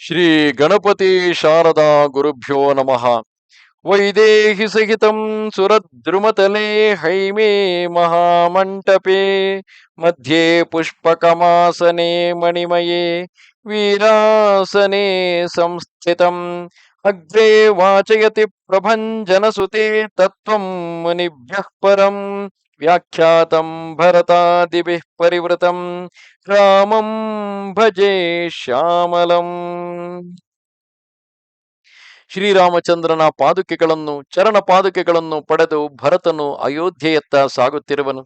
ಶ್ರೀ ಗಣಪತಿ ಶಾರದಾ ಗುರುಭ್ಯೋ ನಮಃ ವೈದೇಹಿ ಸಹಿತಂ ಸುರದ್ರುಮತಲೆ ಹೈಮೇ ಮಹಾಮಂಟಪೆ ಮಧ್ಯೆ ಪುಷ್ಪಕಮಾಸನೆ ಮಣಿಮಯೇ ವೀರಾಸನೆ ಸಂಸ್ಥಿತಂ ಅಗ್ರೆ ವಾಚಯತಿ ಪ್ರಭಂಜನಸುತೆ ತತ್ವಂ ಮುನಿಭ್ಯಃ ಪರಂ ವ್ಯಾಖ್ಯಾತಂ ಭರತಾದಿಭಿಃ ಪರಿವೃತಂ ರಾಮಂ ಭಜೆ ಶ್ಯಾಮಲಂ ಶ್ರೀರಾಮಚಂದ್ರನ ಪಾದುಕೆಗಳನ್ನು, ಚರಣ ಪಾದುಕೆಗಳನ್ನು ಪಡೆದು ಭರತನು ಅಯೋಧ್ಯೆಯತ್ತ ಸಾಗುತ್ತಿರುವನು.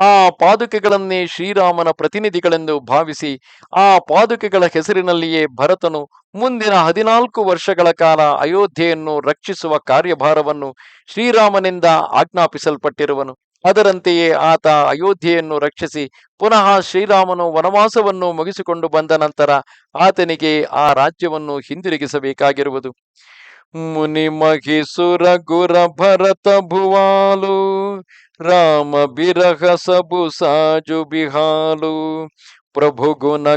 ಆ ಪಾದುಕೆಗಳನ್ನೇ ಶ್ರೀರಾಮನ ಪ್ರತಿನಿಧಿಗಳೆಂದು ಭಾವಿಸಿ, ಆ ಪಾದುಕೆಗಳ ಹೆಸರಿನಲ್ಲಿಯೇ ಭರತನು ಮುಂದಿನ ಹದಿನಾಲ್ಕು ವರ್ಷಗಳ ಕಾಲ ಅಯೋಧ್ಯೆಯನ್ನು ರಕ್ಷಿಸುವ ಕಾರ್ಯಭಾರವನ್ನು ಶ್ರೀರಾಮನಿಂದ ಆಜ್ಞಾಪಿಸಲ್ಪಟ್ಟಿರುವನು. ಅದರಂತೆಯೇ ಆತ ಅಯೋಧ್ಯೆಯನ್ನು ರಕ್ಷಿಸಿ ಪುನಃ ಶ್ರೀರಾಮನು ವನವಾಸವನ್ನು ಮುಗಿಸಿಕೊಂಡು ಬಂದ ನಂತರ ಆತನಿಗೆ ಆ ರಾಜ್ಯವನ್ನು ಹಿಂದಿರುಗಿಸಬೇಕಾಗಿರುವುದು. ಮುನಿ ಮಹಿಸುರ ಗುರ ಭರತ ಭುವಾಲು, ರಾಮ ಬಿರಹ ಸಬು ಸಾಜು ಬಿಹಾಲು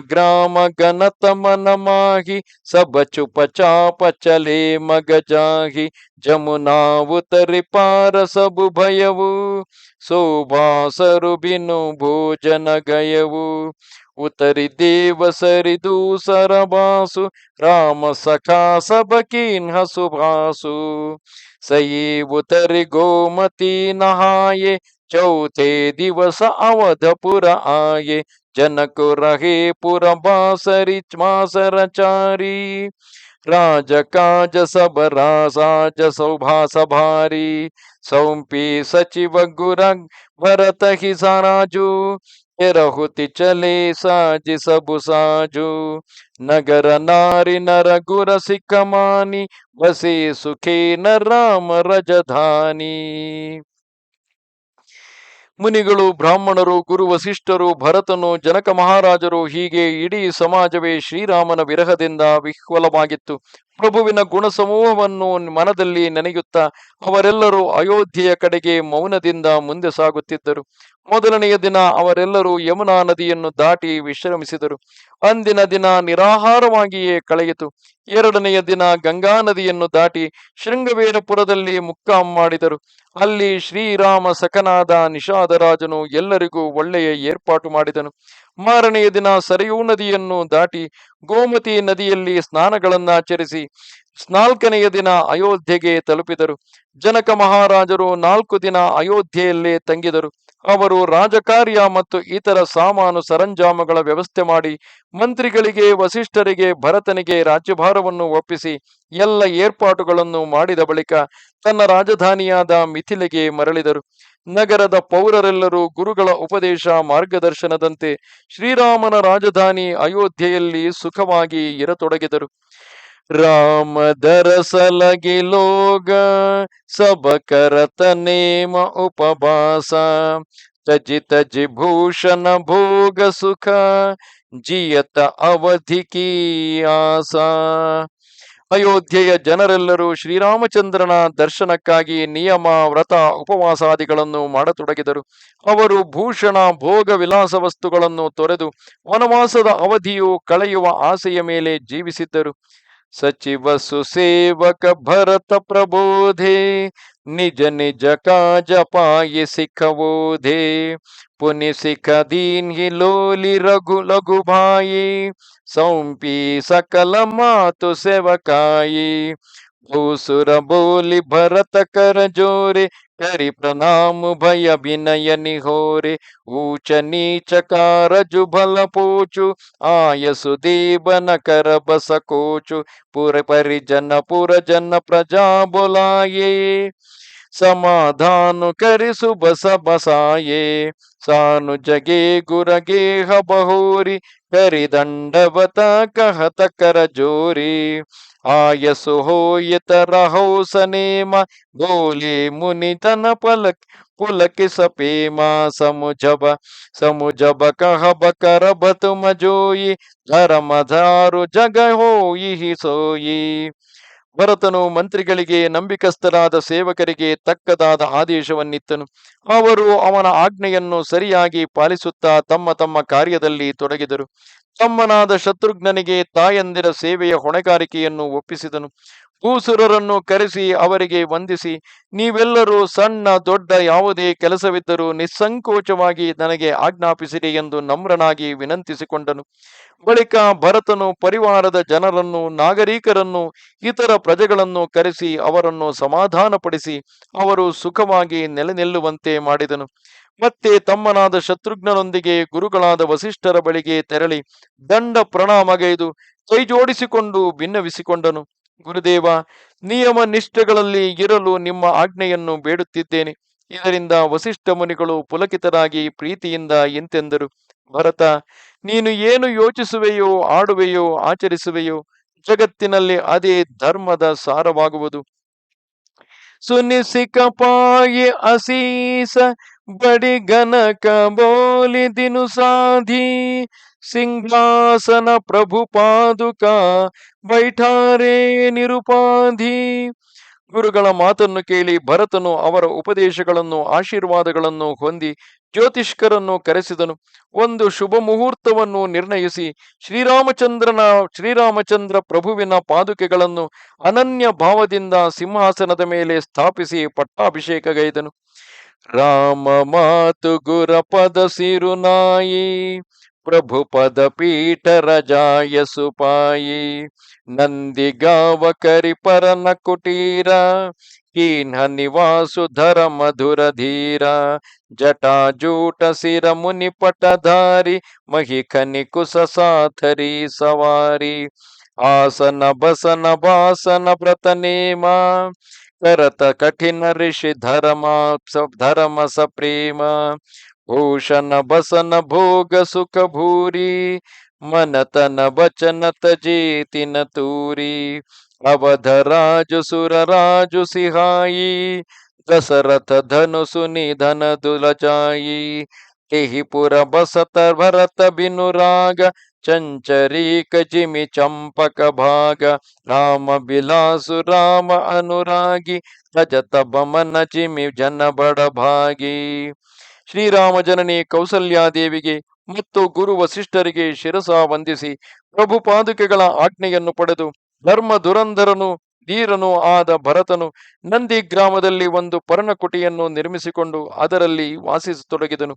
ಗ್ರಾಮ ಗಣತ ಮನ ಮಾಹಿ ಸಬ ಚುಪ ಚಾಪ ಚಲೆ ಮಗ ಜಾಹಿ ಜಮುನಾ ಉತರಿ ಪಾರ ಸಬು ಭಯವು ಸೋಭಾಸರು ಬಿನು ಭೋಜನ ಗಯವು. ಉತರಿ ದೇವ ಸರಿದು ಸರಬಾಸು, ರಾಮ ಸಖಾ ಸಬಕೀನ್ ಹಸುಭಾಸು ಸಯಿ ಉತರಿ ಗೋಮತಿ ನಹಾಯೆ ಚೌಥೇ ದಿವಸ ಅವಧಪುರ ಆಯೆ ಜನಕು ರಹೆ ಪುರ ಬಾಸರಿ ಮಾಸರಚಾರಿ ರಾಜ ಕಾಜ ಸಬ ರಾಜ ಸೌಭಾಸ ಭಾರಿ ಸೌಂಪಿ ಸಚಿವ ಗುರ ಭರತ ಹಿ ಸಾರಾಜು ಎರಹುತಿ ಚಲೆ ಸಾಜಿ ಸಬು ಸಾಜು ನಗರ ನಾರಿ ನರ ಗುರ ಸಿಕ್ಕಮಾನಿ ಬಸೆ ಸುಖೇ ನ ರಾಮ ರಜಧಾನಿ ಮುನಿಗಳು ಬ್ರಾಹ್ಮಣರು ಗುರು ವಸಿಷ್ಠರು ಭರತನು ಜನಕ ಮಹಾರಾಜರು ಹೀಗೆ ಇಡೀ ಸಮಾಜವೇ ಶ್ರೀರಾಮನ ವಿರಹದಿಂದ ವಿಹ್ವಲವಾಗಿತ್ತು. ಪ್ರಭುವಿನ ಗುಣ ಸಮೂಹವನ್ನು ಮನದಲ್ಲಿ ನೆನೆಯುತ್ತಾ ಅವರೆಲ್ಲರೂ ಅಯೋಧ್ಯೆಯ ಕಡೆಗೆ ಮೌನದಿಂದ ಮುಂದೆ ಸಾಗುತ್ತಿದ್ದರು. ಮೊದಲನೆಯ ದಿನ ಅವರೆಲ್ಲರೂ ಯಮುನಾ ನದಿಯನ್ನು ದಾಟಿ ವಿಶ್ರಮಿಸಿದರು. ಅಂದಿನ ದಿನ ನಿರಾಹಾರವಾಗಿಯೇ ಕಳೆಯಿತು. ಎರಡನೆಯ ದಿನ ಗಂಗಾ ನದಿಯನ್ನು ದಾಟಿ ಶೃಂಗವೇರಪುರದಲ್ಲಿ ಮುಕ್ಕಾಂ ಮಾಡಿದರು. ಅಲ್ಲಿ ಶ್ರೀರಾಮ ಸಖನಾದ ನಿಷಾದರಾಜನು ಎಲ್ಲರಿಗೂ ಒಳ್ಳೆಯ ಏರ್ಪಾಟು ಮಾಡಿದನು. ಮಾರನೆಯ ದಿನ ಸರಯೂ ನದಿಯನ್ನು ದಾಟಿ ಗೋಮತಿ ನದಿಯಲ್ಲಿ ಸ್ನಾನಗಳನ್ನಾಚರಿಸಿ ನಾಲ್ಕನೆಯ ದಿನ ಅಯೋಧ್ಯೆಗೆ ತಲುಪಿದರು. ಜನಕ ಮಹಾರಾಜರು ನಾಲ್ಕು ದಿನ ಅಯೋಧ್ಯೆಯಲ್ಲೇ ತಂಗಿದರು. ಅವರು ರಾಜಕಾರ್ಯ ಮತ್ತು ಇತರ ಸಾಮಾನು ಸರಂಜಾಮಗಳ ವ್ಯವಸ್ಥೆ ಮಾಡಿ ಮಂತ್ರಿಗಳಿಗೆ, ವಸಿಷ್ಠರಿಗೆ, ಭರತನಿಗೆ ರಾಜ್ಯಭಾರವನ್ನು ಒಪ್ಪಿಸಿ ಎಲ್ಲ ಏರ್ಪಾಟುಗಳನ್ನು ಮಾಡಿದ ಬಳಿಕ ತನ್ನ ರಾಜಧಾನಿಯಾದ ಮಿಥಿಲೆಗೆ ಮರಳಿದರು. ನಗರದ ಪೌರರೆಲ್ಲರೂ ಗುರುಗಳ ಉಪದೇಶ ಮಾರ್ಗದರ್ಶನದಂತೆ ಶ್ರೀರಾಮನ ರಾಜಧಾನಿ ಅಯೋಧ್ಯೆಯಲ್ಲಿ ಸುಖವಾಗಿ ಇರತೊಡಗಿದರು. ರಾಮ ದರಸಲಗಿ ಲೋಗ ಸಬ ಕರತ ನೇಮ ಉಪವಾಸ. ತಜಿ ತಜಿ ಭೂಷಣ ಭೋಗ ಸುಖ, ಜಿಯತ ಅವಧಿ ಕೀ ಆಸ. ಅಯೋಧ್ಯೆಯ ಜನರೆಲ್ಲರೂ ಶ್ರೀರಾಮಚಂದ್ರನ ದರ್ಶನಕ್ಕಾಗಿ ನಿಯಮ, ವ್ರತ, ಉಪವಾಸಾದಿಗಳನ್ನು ಮಾಡತೊಡಗಿದರು. ಅವರು ಭೂಷಣ, ಭೋಗ ವಿಲಾಸ ವಸ್ತುಗಳನ್ನು ತೊರೆದು ವನವಾಸದ ಅವಧಿಯು ಕಳೆಯುವ ಆಸೆಯ ಮೇಲೆ ಜೀವಿಸಿದ್ದರು. ಸಚಿವ ಸುಸೇವಕ ಭರತ ಪ್ರಬೋಧೆ ನಿಜ ನಿಜ ಕಾಜ ಪಾಯಿ ಸಿಖವೋಧೆ ಪುನಿ ಸಿಖ ದೀನ್ ಹಿ ಲೋಲಿ ರಘು ಲಘು ಭಾಯಿ ಸೌಂಪಿ ಸಕಲ ಮಾತು ಸೇವಕಾಯಿ ಭೂಸುರ ಬೋಲಿ ಭರತ ಕರ ಜೋರೆ ಕರಿ ಪ್ರಣಾಮ, ಭಯ ವಿನಯ ನಿಹೋರೆ, ಊಚ ನೀಚ ಕಾರಜು ಬಲ ಪೋಚು ಆಯಸು ದೇವನ ಕರ ಬಸ ಕೋಚು, ಪುರ ಪರಿಜನ ಪುರ ಜನ ಪ್ರಜಾ ಬೋಲಾಯೇ. ಸಮಾಧಾನು ಕರಿಸು ಬಸ ಬಸಾಯೇ ಸಾನು ಜಗೇ ಗುರಗೇಹ ಬಹೂರಿ ಕರಿದಂಡವತ ಕಹತ ಕರ ಜೋರಿ. ಆಯಸು ಹೋಯತ ರಹೋ ಸನೇಮ ಗೋಲಿ ಮುನಿತನ ಪಲಕ್ ಪುಲಕಿ ಸಪೇಮ ಸಮುಜಬ ಸಮುಜಬ ಕಹಬ ಕರ ಮಜೋಯಿ ಜೋಯಿ ಧರಮಧಾರು ಜಗ ಹೋಯಿ ಸೋಯಿ. ಭರತನು ಮಂತ್ರಿಗಳಿಗೆ, ನಂಬಿಕಸ್ಥರಾದ ಸೇವಕರಿಗೆ ತಕ್ಕದಾದ ಆದೇಶವನ್ನಿತ್ತನು. ಅವರು ಅವನ ಆಜ್ಞೆಯನ್ನು ಸರಿಯಾಗಿ ಪಾಲಿಸುತ್ತಾ ತಮ್ಮ ತಮ್ಮ ಕಾರ್ಯದಲ್ಲಿ ತೊಡಗಿದರು. ತಮ್ಮನಾದ ಶತ್ರುಘ್ನನಿಗೆ ತಾಯಂದಿರ ಸೇವೆಯ ಹೊಣೆಗಾರಿಕೆಯನ್ನು ಒಪ್ಪಿಸಿದನು. ಭೂಸುರರನ್ನು ಕರೆಸಿ ಅವರಿಗೆ ವಂದಿಸಿ, ನೀವೆಲ್ಲರೂ ಸಣ್ಣ ದೊಡ್ಡ ಯಾವುದೇ ಕೆಲಸವಿದ್ದರೂ ನಿಸ್ಸಂಕೋಚವಾಗಿ ನನಗೆ ಆಜ್ಞಾಪಿಸಿರಿ ಎಂದು ನಮ್ರನಾಗಿ ವಿನಂತಿಸಿಕೊಂಡನು. ಬಳಿಕ ಭರತನು ಪರಿವಾರದ ಜನರನ್ನು, ನಾಗರಿಕರನ್ನು, ಇತರ ಪ್ರಜೆಗಳನ್ನು ಕರೆಸಿ ಅವರನ್ನು ಸಮಾಧಾನಪಡಿಸಿ ಅವರು ಸುಖವಾಗಿ ನೆಲೆ ನಿಲ್ಲುವಂತೆ ಮಾಡಿದನು. ಮತ್ತೆ ತಮ್ಮನಾದ ಶತ್ರುಘ್ನರೊಂದಿಗೆ ಗುರುಗಳಾದ ವಸಿಷ್ಠರ ಬಳಿಗೆ ತೆರಳಿ ದಂಡ ಪ್ರಣಾಮಗೈದು ಕೈಜೋಡಿಸಿಕೊಂಡು ಭಿನ್ನವಿಸಿಕೊಂಡನು ಗುರುದೇವ, ನಿಯಮ ನಿಷ್ಠೆಗಳಲ್ಲಿ ಇರಲು ನಿಮ್ಮ ಆಜ್ಞೆಯನ್ನು ಬೇಡುತ್ತಿದ್ದೇನೆ. ಇದರಿಂದ ವಸಿಷ್ಠ ಮುನಿಗಳು ಪುಲಕಿತರಾಗಿ ಪ್ರೀತಿಯಿಂದ ಎಂತೆಂದರು. ಭರತ, ನೀನು ಏನು ಯೋಚಿಸುವೆಯೋ, ಆಡುವೆಯೋ, ಆಚರಿಸುವೆಯೋ, ಜಗತ್ತಿನಲ್ಲಿ ಅದೇ ಧರ್ಮದ ಸಾರವಾಗುವುದು. ಸುನಿಸಿಕ ಪಾಯಿ ಅಸೀಸ ಬಡಿ ಗನಕ ಬೋಲಿ ದಿನು ಸಾಧಿ ಸಿಂಹಾಸನ ಪ್ರಭು ಪಾದುಕ ಬೈಠಾರೇ ನಿರುಪಾಧಿ. ಗುರುಗಳ ಮಾತನ್ನು ಕೇಳಿ ಭರತನು ಅವರ ಉಪದೇಶಗಳನ್ನು, ಆಶೀರ್ವಾದಗಳನ್ನು ಹೊಂದಿ ಜ್ಯೋತಿಷ್ಕರನ್ನು ಕರೆಸಿದನು. ಒಂದು ಶುಭ ಮುಹೂರ್ತವನ್ನು ನಿರ್ಣಯಿಸಿ ಶ್ರೀರಾಮಚಂದ್ರನ, ಶ್ರೀರಾಮಚಂದ್ರ ಪ್ರಭುವಿನ ಪಾದುಕೆಗಳನ್ನು ಅನನ್ಯ ಭಾವದಿಂದ ಸಿಂಹಾಸನದ ಮೇಲೆ ಸ್ಥಾಪಿಸಿ ಪಟ್ಟಾಭಿಷೇಕಗೈದನು ರಾಮ ಮಾತು ಗುರ ಪದ ಸಿರುನಾಯಿ. ಪ್ರಭು ಪದ ಪೀಠ ರಜಾಯ ಸುಪಾಯಿ ನಂದಿಗಾವ ಕರಿಪರನ ಕುಟೀರ ಕೀನ್ಹ ನಿವಾಸುಧರ ಮಧುರ ಧೀರ ಜಟಾಜೂಟ ಸಿರ ಮುನಿ ಪಟಧಾರಿ ಮಹಿಖನಿ ಕುಸ ಸಾಥರಿ ಸವಾರಿ. ಆಸನ ಬಸನ ಬಾಸನ ವ್ರತ ನೇಮ ಕರತ ಕಠಿಣ ಋಷಿ ಧರ್ಮ ಧರ್ಮ ಸಪ್ರೇಮ ಭೂಷಣ, ಬಸನ, ಭೋಗ, ಸುಖ ಭೂರಿ, ಮನತನ, ಬಚನ, ತಜೇತಿನ ತೂರಿ, ಅವಧ ರಾಜು, ಸುರ ರಾಜು, ಸಿಹಾಯಿ ದಶರಥ ಧನುಸು, ನಿಧನ, ದುಲಜಾಯಿ ಪುರ ಬಸತ, ಭರತ, ಬಿನುರಾಗ, ಚಂಚರೀಕ, ಜಿಮಿ, ಚಂಪಕ ಭಾಗ, ರಾಮ ಬಿಲಾಸು, ರಾಮ ಅನುರಾಗಿ, ರಜತ, ಬಮನ, ಜಿಮಿ, ಜನ ಬಡ ಭಾಗಿ ಶ್ರೀರಾಮ ಜನನಿ ಕೌಸಲ್ಯಾದೇವಿಗೆ ಮತ್ತು ಗುರು ವಸಿಷ್ಠರಿಗೆ ಶಿರಸ ವಂದಿಸಿ ಪ್ರಭು ಪಾದುಕೆಗಳ ಆಜ್ಞೆಯನ್ನು ಪಡೆದು ಧರ್ಮ ದುರಂಧರನು, ಧೀರನು ಆದ ಭರತನು ನಂದಿ ಗ್ರಾಮದಲ್ಲಿ ಒಂದು ಪರ್ಣಕುಟಿಯನ್ನು ನಿರ್ಮಿಸಿಕೊಂಡು ಅದರಲ್ಲಿ ವಾಸಿಸತೊಡಗಿದನು.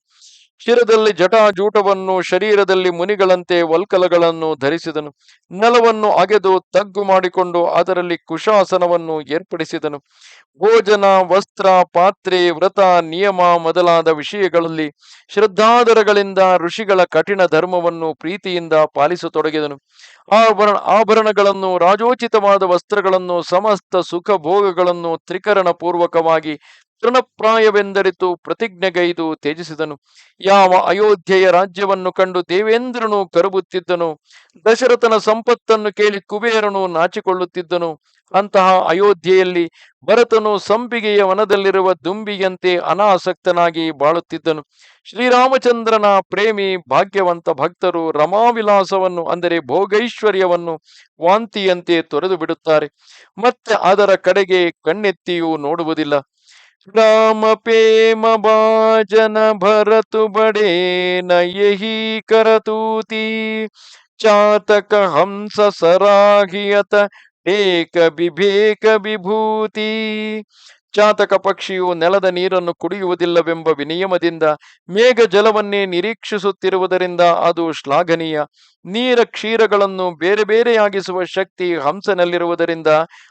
ಶಿರದಲ್ಲಿ ಜಟಾಜೂಟವನ್ನು, ಶರೀರದಲ್ಲಿ ಮುನಿಗಳಂತೆ ವಲ್ಕಲಗಳನ್ನು ಧರಿಸಿದನು. ನೆಲವನ್ನು ಅಗೆದು ತಗ್ಗು ಮಾಡಿಕೊಂಡು ಅದರಲ್ಲಿ ಕುಶಾಸನವನ್ನು ಏರ್ಪಡಿಸಿದನು. ಭೋಜನ, ವಸ್ತ್ರ, ಪಾತ್ರೆ, ವ್ರತ, ನಿಯಮ ಮೊದಲಾದ ವಿಷಯಗಳಲ್ಲಿ ಶ್ರದ್ಧಾದರಗಳಿಂದ ಋಷಿಗಳ ಕಠಿಣ ಧರ್ಮವನ್ನು ಪ್ರೀತಿಯಿಂದ ಪಾಲಿಸತೊಡಗಿದನು. ಆಭರಣ, ಆಭರಣಗಳನ್ನು, ರಾಜೋಚಿತವಾದ ವಸ್ತ್ರಗಳನ್ನು, ಸಮಸ್ತ ಸುಖ ಭೋಗಗಳನ್ನು ತ್ರಿಕರಣ ಪೂರ್ವಕವಾಗಿ ತೃಣಪ್ರಾಯವೆಂದರಿತು ಪ್ರತಿಜ್ಞೆಗೈದು ತ್ಯಜಿಸಿದನು. ಯಾವ ಅಯೋಧ್ಯೆಯ ರಾಜ್ಯವನ್ನು ಕಂಡು ದೇವೇಂದ್ರನು ಕರುಬುತ್ತಿದ್ದನು, ದಶರಥನ ಸಂಪತ್ತನ್ನು ಕೇಳಿ ಕುಬೇರನು ನಾಚಿಕೊಳ್ಳುತ್ತಿದ್ದನು, ಅಂತಹ ಅಯೋಧ್ಯೆಯಲ್ಲಿ ಭರತನು ಸಂಪಿಗೆಯ ವನದಲ್ಲಿರುವ ದುಂಬಿಯಂತೆ ಅನಾಸಕ್ತನಾಗಿ ಬಾಳುತ್ತಿದ್ದನು. ಶ್ರೀರಾಮಚಂದ್ರನ ಪ್ರೇಮಿ, ಭಾಗ್ಯವಂತ ಭಕ್ತರು ರಮಾವಿಲಾಸವನ್ನು, ಅಂದರೆ ಭೋಗೈಶ್ವರ್ಯವನ್ನು ವಾಂತಿಯಂತೆ ತೊರೆದು ಬಿಡುತ್ತಾರೆ. ಮತ್ತೆ ಅದರ ಕಡೆಗೆ ಕಣ್ಣೆತ್ತಿಯೂ ನೋಡುವುದಿಲ್ಲ. राम प्रेम भाजन भरतु बड़े न यही करतूती चातक हंस सराहियत एक विभेक विभूति। ಚಾತಕ ಪಕ್ಷಿಯು ನೆಲದ ನೀರನ್ನು ಕುಡಿಯುವುದಿಲ್ಲವೆಂಬ ವಿನಿಯಮದಿಂದ ಮೇಘ ಜಲವನ್ನೇ ನಿರೀಕ್ಷಿಸುತ್ತಿರುವುದರಿಂದ ಅದು ಶ್ಲಾಘನೀಯ. ನೀರ ಕ್ಷೀರಗಳನ್ನು ಬೇರೆ ಬೇರೆಯಾಗಿಸುವ ಶಕ್ತಿ ಹಂಸನಲ್ಲಿರುವುದರಿಂದ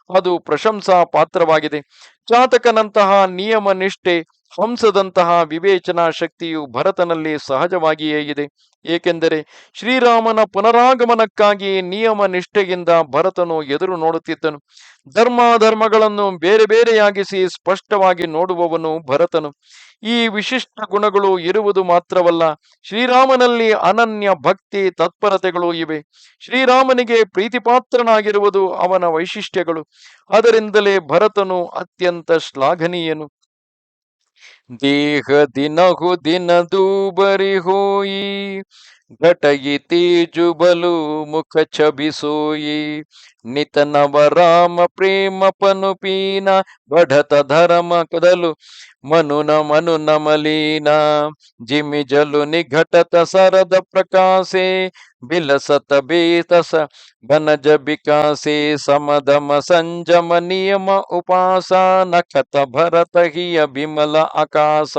ಅದು ಪ್ರಶಂಸಾ ಪಾತ್ರವಾಗಿದೆ ಚಾತಕನಂತಹ ನಿಯಮ ನಿಷ್ಠೆ ಹಂಸದಂತಹ ವಿವೇಚನಾ ಶಕ್ತಿಯು ಭರತನಲ್ಲಿ ಸಹಜವಾಗಿಯೇ ಇದೆ. ಏಕೆಂದರೆ ಶ್ರೀರಾಮನ ಪುನರಾಗಮನಕ್ಕಾಗಿ ನಿಯಮ ನಿಷ್ಠೆಯಿಂದ ಭರತನು ಎದುರು ನೋಡುತ್ತಿದ್ದನು. ಧರ್ಮಾಧರ್ಮಗಳನ್ನು ಬೇರೆ ಬೇರೆಯಾಗಿಸಿ ಸ್ಪಷ್ಟವಾಗಿ ನೋಡುವವನು ಭರತನು. ಈ ವಿಶಿಷ್ಟ ಗುಣಗಳು ಇರುವುದು ಮಾತ್ರವಲ್ಲ, ಶ್ರೀರಾಮನಲ್ಲಿ ಅನನ್ಯ ಭಕ್ತಿ ತತ್ಪರತೆಗಳು ಇವೆ. ಶ್ರೀರಾಮನಿಗೆ ಪ್ರೀತಿಪಾತ್ರನಾಗಿರುವುದು ಅವನ ವೈಶಿಷ್ಟ್ಯಗಳು. ಅದರಿಂದಲೇ ಭರತನು ಅತ್ಯಂತ ಶ್ಲಾಘನೀಯನು. ದೇಹ ದಿನಹು ದಿನ ದೂಬರಿ ಹೋಯಿ ಘಟಗಿ ತೇಜು ಬಲು ಮುಖ ಛಬಿಸೋಯಿ ನಿತ ನವ ರಾಮ ಪ್ರೇಮ ಪನುಪೀನ ಬಢತ ಧರಮ ಕದಲು ಮನುನ ಮನುನ ಮಲೀನ ಜಿಮಿ ಜಲು ನಿಘಟತ ಸರದ ಪ್ರಕಾಶೆ, ಬಿಲಸತ ಬೇತಸ ಬನಜ ಬಿಕಾಸೆ, ಸಮದಮ ಸಂಜಮ ನಿಯಮ ಉಪಾಸ, ನಖತ ಭರತ ಹಿಯ ಬಿಮಲ ಆಕಾಶ,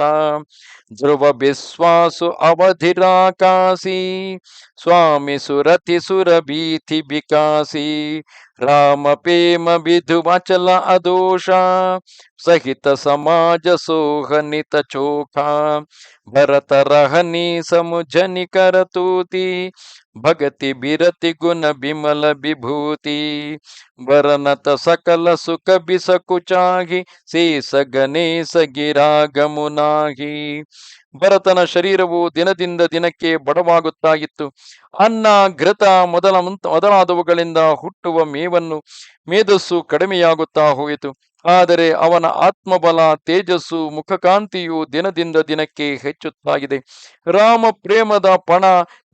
ಧ್ರುವ ವಿಶ್ವಾಸು ಅವಧಿರಾಕಾಸಿ स्वामी सुरति सुरभीति विकासी। राम प्रेम विधु वचल अदोषा। सहित समाज सोहनित चोखा। भरत रहनी समुझनि करतूति ಭಗತಿ ಬಿರತಿ ಗುಣ ಬಿಮಲ ವಿಭೂತಿ. ವರನತ ಸಕಲ ಸುಖ ಬಿಸಕುಚಾಗಿ ಶೇಷ ಗಣೇಶ ಗಿರಾಗಮುನಾಗಿ ಭರತನ ಶರೀರವು ದಿನದಿಂದ ದಿನಕ್ಕೆ ಬಡವಾಗುತ್ತಾಗಿತ್ತು ಅನ್ನ, ಘೃತ ಮೊದಲ ಮುಂತ ಮೊದಲಾದವುಗಳಿಂದ ಹುಟ್ಟುವ ಮೇವನ್ನು ಮೇಧಸ್ಸು ಕಡಿಮೆಯಾಗುತ್ತಾ ಹೋಯಿತು. ಆದರೆ ಅವನ ಆತ್ಮಬಲ, ತೇಜಸ್ಸು, ಮುಖಕಾಂತಿಯು ದಿನದಿಂದ ದಿನಕ್ಕೆ ಹೆಚ್ಚುತ್ತಾಗಿದೆ. ರಾಮ ಪ್ರೇಮದ ಪಣ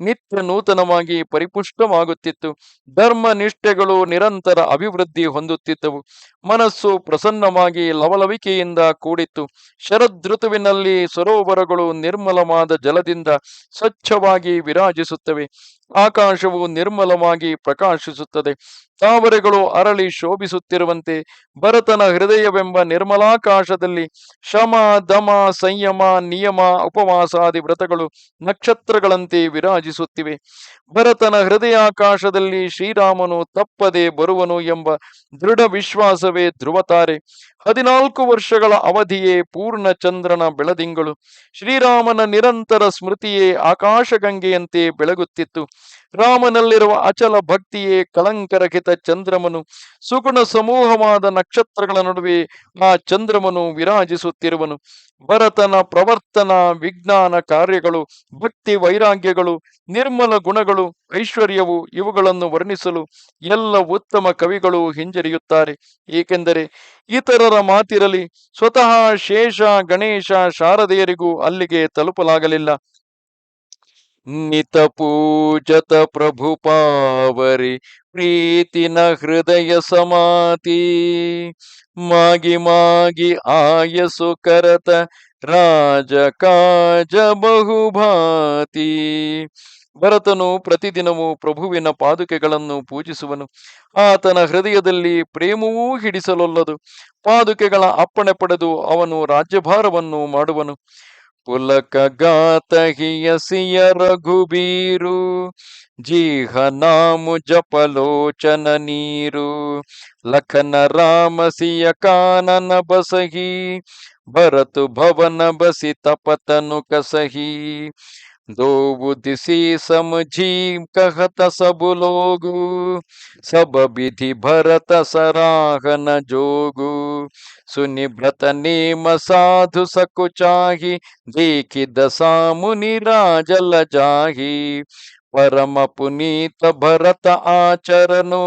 ನಿತ್ಯ ನೂತನವಾಗಿ ಪರಿಪುಷ್ಟವಾಗುತ್ತಿತ್ತು. ಧರ್ಮ ನಿಷ್ಠೆಗಳು ನಿರಂತರ ಅಭಿವೃದ್ಧಿ ಹೊಂದುತ್ತಿದ್ದವು. ಮನಸ್ಸು ಪ್ರಸನ್ನವಾಗಿ ಲವಲವಿಕೆಯಿಂದ ಕೂಡಿತ್ತು. ಶರದೃತುವಿನಲ್ಲಿ ಸರೋವರಗಳು ನಿರ್ಮಲವಾದ ಜಲದಿಂದ ಸ್ವಚ್ಛವಾಗಿ ವಿರಾಜಿಸುತ್ತವೆ. ಆಕಾಶವು ನಿರ್ಮಲವಾಗಿ ಪ್ರಕಾಶಿಸುತ್ತದೆ. ತಾವರೆಗಳು ಅರಳಿ ಶೋಭಿಸುತ್ತಿರುವಂತೆ ಭರತನ ಹೃದಯವೆಂಬ ನಿರ್ಮಲಾಕಾಶದಲ್ಲಿ ಶಮ, ದಮ, ಸಂಯಮ, ನಿಯಮ, ಉಪವಾಸಾದಿ ವ್ರತಗಳು ನಕ್ಷತ್ರಗಳಂತೆ ವಿರಾಜಿಸುತ್ತಿವೆ. ಭರತನ ಹೃದಯಾಕಾಶದಲ್ಲಿ ಶ್ರೀರಾಮನು ತಪ್ಪದೆ ಬರುವನು ಎಂಬ ದೃಢ ವಿಶ್ವಾಸವೇ ಧ್ರುವತಾರೆ. ಹದಿನಾಲ್ಕು ವರ್ಷಗಳ ಅವಧಿಯೇ ಪೂರ್ಣ ಚಂದ್ರನ ಬೆಳದಿಂಗಳು. ಶ್ರೀರಾಮನ ನಿರಂತರ ಸ್ಮೃತಿಯೇ ಆಕಾಶಗಂಗೆಯಂತೆ ಬೆಳಗುತ್ತಿತ್ತು. ರಾಮನಲ್ಲಿರುವ ಅಚಲ ಭಕ್ತಿಯೇ ಕಳಂಕರಹಿತ ಚಂದ್ರಮನು, ಸುಗುಣ ಸಮೂಹವಾದ ನಕ್ಷತ್ರಗಳ ನಡುವೆ ಆ ಚಂದ್ರಮನು ವಿರಾಜಿಸುತ್ತಿರುವನು. ಭರತನ ಪ್ರವರ್ತನ, ವಿಜ್ಞಾನ ಕಾರ್ಯಗಳು, ಭಕ್ತಿ ವೈರಾಗ್ಯಗಳು, ನಿರ್ಮಲ ಗುಣಗಳು, ಐಶ್ವರ್ಯವು ಇವುಗಳನ್ನು ವರ್ಣಿಸಲು ಎಲ್ಲ ಉತ್ತಮ ಕವಿಗಳು ಹಿಂಜರಿಯುತ್ತಾರೆ. ಏಕೆಂದರೆ ಇತರರ ಮಾತಿರಲಿ ಸ್ವತಃ ಶೇಷ, ಗಣೇಶ, ಶಾರದೆಯರಿಗೂ ಅಲ್ಲಿಗೆ ತಲುಪಲಾಗಲಿಲ್ಲ. ನಿತ ಪೂಜತ ಪ್ರಭು ಪಾವರಿ ಪ್ರೀತಿನ ಹೃದಯ ಸಮಾತಿ ಮಾಗಿ ಮಾಗಿ ಆಯಸು ಕರತ ರಾಜ ಕಾಜ ಬಹುಭಾತಿ ಭರತನು ಪ್ರತಿದಿನವೂ ಪ್ರಭುವಿನ ಪಾದುಕೆಗಳನ್ನು ಪೂಜಿಸುವನು. ಆತನ ಹೃದಯದಲ್ಲಿ ಪ್ರೇಮವೂ ಹಿಡಿಸಲೊಲ್ಲದು. ಪಾದುಕೆಗಳ ಅಪ್ಪಣೆ ಪಡೆದು ಅವನು ರಾಜ್ಯಭಾರವನ್ನು ಮಾಡುವನು. ಪುಲಕ ಗಾತ ಹಿಯಸಿಯ ರಘುಬೀರು ಜೀಹ ನಾಮು ಜಪಲೋಚನ ನೀರು. ಲಖನ ರಾಮ ಸಿಯ ಕಾನನ ಬಸಹಿ, ಭರತು ಭವನ ಬಸಿ ತಪತನು ಕಸಹಿ. दो दिसी समझी कहत सब लोगु सब विधि भरत सराहन जोगु सुनि भ्रत नेम साधु सकुचाही देखि दशा मुनि राजल जाही परम पुनीत भरत आचरनु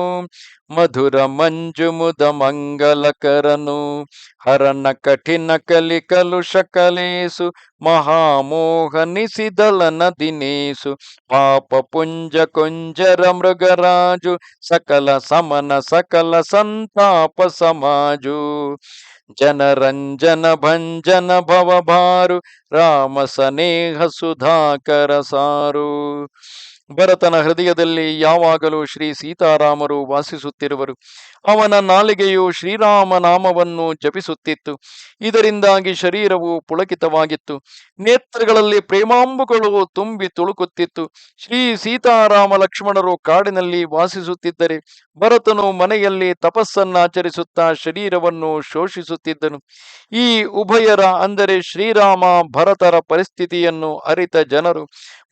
ಮಂಜು ಮುದ ಮಂಗಲಕರನು ಹರನ ಕಠಿಣ ಕಲಿ ಕಲುಷ ಕಲೇಸು ಮಹಾಮೋಹನಿಸಿದಲನ ದಿನೇಸು ಪಾಪ ಪುಂಜ ಕೊಂಜರ ಮೃಗರಾಜು, ಸಕಲ ಸಮನ ಸಕಲ ಸಂತಾಪ ಸಮಾಜು. ಜನರಂಜನ ಭಂಜನ ಭವಭಾರು, ರಾಮ ಸನೇಹ ಸುಧಾಕರ ಸಾರು. ಭರತನ ಹೃದಯದಲ್ಲಿ ಯಾವಾಗಲೂ ಶ್ರೀ ಸೀತಾರಾಮರು ವಾಸಿಸುತ್ತಿರುವರು. ಅವನ ನಾಲಿಗೆಯು ಶ್ರೀರಾಮ ನಾಮವನ್ನು ಜಪಿಸುತ್ತಿತ್ತು. ಇದರಿಂದಾಗಿ ಶರೀರವು ಪುಳಕಿತವಾಗಿತ್ತು. ನೇತ್ರಗಳಲ್ಲಿ ಪ್ರೇಮಾಂಬುಗಳು ತುಂಬಿ ತುಳುಕುತ್ತಿತ್ತು. ಶ್ರೀ ಸೀತಾರಾಮ ಲಕ್ಷ್ಮಣರು ಕಾಡಿನಲ್ಲಿ ವಾಸಿಸುತ್ತಿದ್ದರೆ ಭರತನು ಮನೆಯಲ್ಲಿ ತಪಸ್ಸನ್ನಾಚರಿಸುತ್ತಾ ಶರೀರವನ್ನು ಶೋಷಿಸುತ್ತಿದ್ದನು. ಈ ಉಭಯರ ಅಂದರೆ ಶ್ರೀರಾಮ ಭರತರ ಪರಿಸ್ಥಿತಿಯನ್ನು ಅರಿತ ಜನರು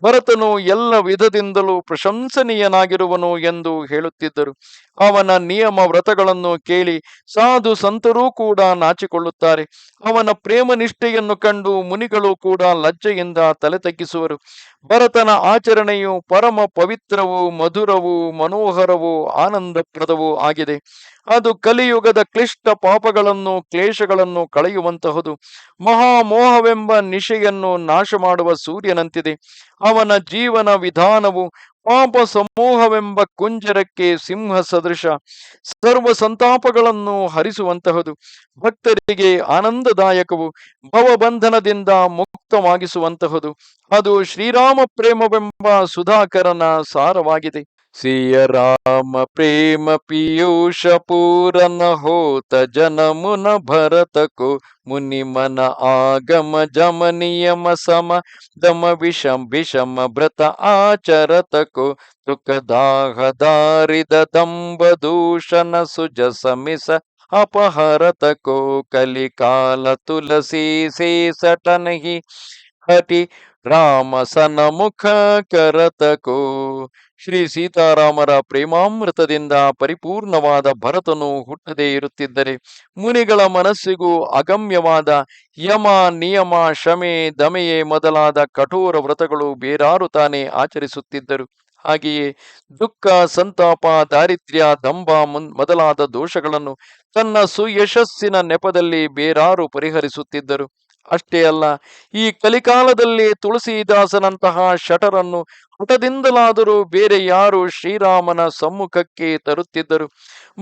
ಭರತನು ಎಲ್ಲ ವಿಧದಿಂದಲೂ ಪ್ರಶಂಸನೀಯನಾಗಿರುವನು ಎಂದು ಹೇಳುತ್ತಿದ್ದರು. ಅವನ ನಿಯಮ ವ್ರತಗಳನ್ನು ಕೇಳಿ ಸಾಧು ಸಂತರೂ ಕೂಡ ನಾಚಿಕೊಳ್ಳುತ್ತಾರೆ. ಅವನ ಪ್ರೇಮ ನಿಷ್ಠೆಯನ್ನು ಕಂಡು ಮುನಿಗಳು ಕೂಡ ಲಜ್ಜೆಯಿಂದ ತಲೆ ತಗ್ಗಿಸುವರು. ಭರತನ ಆಚರಣೆಯು ಪರಮ ಪವಿತ್ರವೂ, ಮಧುರವೂ, ಮನೋಹರವೂ, ಆನಂದಪ್ರದವು ಆಗಿದೆ. ಅದು ಕಲಿಯುಗದ ಕ್ಲಿಷ್ಟ ಪಾಪಗಳನ್ನು, ಕ್ಲೇಶಗಳನ್ನು ಕಳೆಯುವಂತಹುದು. ಮಹಾಮೋಹವೆಂಬ ನಿಶೆಯನ್ನು ನಾಶ ಮಾಡುವ ಸೂರ್ಯನಂತಿದೆ. ಅವನ ಜೀವನ ವಿಧಾನವು ಪಾಪ ಸಮೂಹವೆಂಬ ಕುಂಜರಕ್ಕೆ ಸಿಂಹ ಸದೃಶ ಸರ್ವ ಸಂತಾಪಗಳನ್ನು ಹರಿಸುವಂತಹದು. ಭಕ್ತರಿಗೆ ಆನಂದದಾಯಕವು. ಭವಬಂಧನದಿಂದ ಮುಕ್ತವಾಗಿಸುವಂತಹದು. ಅದು ಶ್ರೀರಾಮ ಪ್ರೇಮವೆಂಬ ಸುಧಾಕರನ ಸಾರವಾಗಿದೆ. ಸಿಯ ರಾಮ ಪ್ರೇಮ ಪಿಯೂಷ ಪೂರನ ಹೋತ ಜನಮುನ ಭರತಕು ಮುನಿ ಮನ ಆಗಮ ಜಮ ನಿಯಮ ಸಮ ದಮ ವಿಷಂ ವಿಷಮ ವ್ರತ ಆಚರತಕು ತುಕದಾಹ ದಾರಿದ ದಂಬ ದೂಷಣ ಸುಜ ಸಮಿಸ ಅಪಹರತಕೋ ಕಲಿಕಾಲ ತುಲಸಿ ಸೇಸಟನಹಿ ಹಟಿ ರಾಮ ಸನಮುಖ ಕರತಕೋ ಶ್ರೀ ಸೀತಾರಾಮರ ಪ್ರೇಮಾಮೃತದಿಂದ ಪರಿಪೂರ್ಣವಾದ ಭರತನು ಹುಟ್ಟದೇ ಇರುತ್ತಿದ್ದರೆ ಮುನಿಗಳ ಮನಸ್ಸಿಗೂ ಅಗಮ್ಯವಾದ ಯಮ, ನಿಯಮ, ಶಮೆ, ದಮೆಯೇ ಮೊದಲಾದ ಕಠೋರ ವ್ರತಗಳು ಬೇರಾರು ತಾನೇ ಆಚರಿಸುತ್ತಿದ್ದರು. ಹಾಗೆಯೇ ದುಃಖ, ಸಂತಾಪ, ದಾರಿದ್ರ್ಯ ಮುನ್, ಮೊದಲಾದ ದೋಷಗಳನ್ನು ತನ್ನ ಸುಯಶಸ್ಸಿನ ನೆಪದಲ್ಲಿ ಬೇರಾರು ಪರಿಹರಿಸುತ್ತಿದ್ದರು. ಅಷ್ಟೇ ಅಲ್ಲ, ಈ ಕಲಿಕಾಲದಲ್ಲಿ ತುಳಸಿದಾಸನಂತಹ ಶಟರನ್ನು ಹಠದಿಂದಲಾದರೂ ಬೇರೆ ಯಾರು ಶ್ರೀರಾಮನ ಸಮ್ಮುಖಕ್ಕೆ ತರುತ್ತಿದ್ದರು.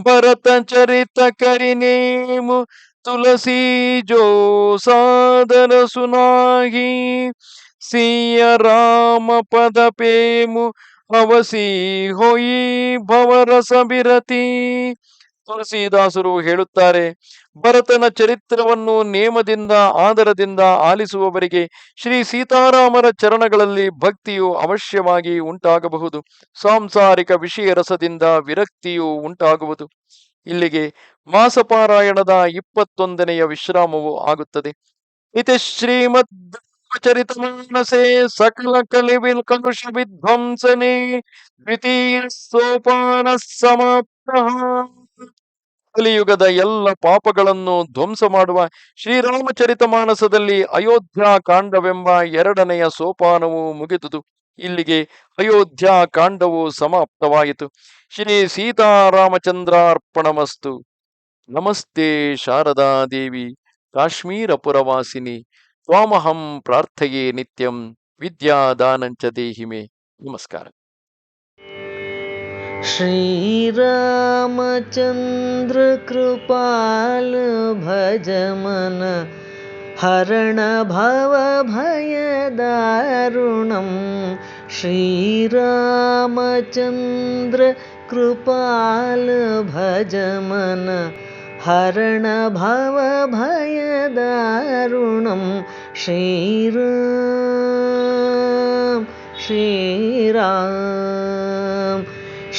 ಭರತ ಚರಿತ ಕರಿನೇಮು ತುಳಸಿ ಜೋ ಸಾದರ ಸುನಾಗಿ, ಸಿಯ ರಾಮ ಪದ ಪೇಮು, ಅವಸಿ ಹೊಯಿ ಭವರಸ ಬಿರತಿ ತುಳಸಿದಾಸರು ಹೇಳುತ್ತಾರೆ, ಭರತನ ಚರಿತ್ರವನ್ನು ನೇಮದಿಂದ, ಆದರದಿಂದ ಆಲಿಸುವವರಿಗೆ ಶ್ರೀ ಸೀತಾರಾಮರ ಚರಣಗಳಲ್ಲಿ ಭಕ್ತಿಯು ಅವಶ್ಯವಾಗಿ ಉಂಟಾಗಬಹುದು. ಸಾಂಸಾರಿಕ ವಿಷಯ ರಸದಿಂದ ವಿರಕ್ತಿಯು ಉಂಟಾಗುವುದು. ಇಲ್ಲಿಗೆ ಮಾಸಪಾರಾಯಣದ ಇಪ್ಪತ್ತೊಂದನೆಯ ವಿಶ್ರಾಮವು ಆಗುತ್ತದೆ. ಇತಿ ಶ್ರೀಮದ್ ಚರಿತ ಮಾನಸೆ ಸಕಲ ಕಲಿವಿಲ್ ಕಲುಷ ವಿಧ್ವಂಸನೆ, ದ್ವಿತೀಯ ಸೋಪಾನ ಸಮಾಪ್ತ. ಕಲಿಯುಗದ ಎಲ್ಲ ಪಾಪಗಳನ್ನು ಧ್ವಂಸ ಮಾಡುವ ಶ್ರೀರಾಮಚರಿತ ಮಾನಸದಲ್ಲಿ ಅಯೋಧ್ಯ ಕಾಂಡವೆಂಬ ಎರಡನೆಯ ಸೋಪಾನವು ಮುಗಿದುದು. ಇಲ್ಲಿಗೆ ಅಯೋಧ್ಯ ಕಾಂಡವು ಸಮಾಪ್ತವಾಯಿತು. ಶ್ರೀ ಸೀತಾರಾಮಚಂದ್ರಾರ್ಪಣಮಸ್ತು. ನಮಸ್ತೆ ಶಾರದಾ ದೇವಿ ಕಾಶ್ಮೀರ ಪುರವಾಸಿನಿ ತ್ವಾಮಹಂ ಪ್ರಾರ್ಥೆಯೇ ನಿತ್ಯಂ, ವಿದ್ಯಾದಾನಂಚ ದೇಹಿಮೆ. ನಮಸ್ಕಾರ. श्रीरामचन्द्र कृपाल भजमन हरणभवभयदारुणं ऋणं श्रीरामचन्द्र कृपाल भजम श्रीराम।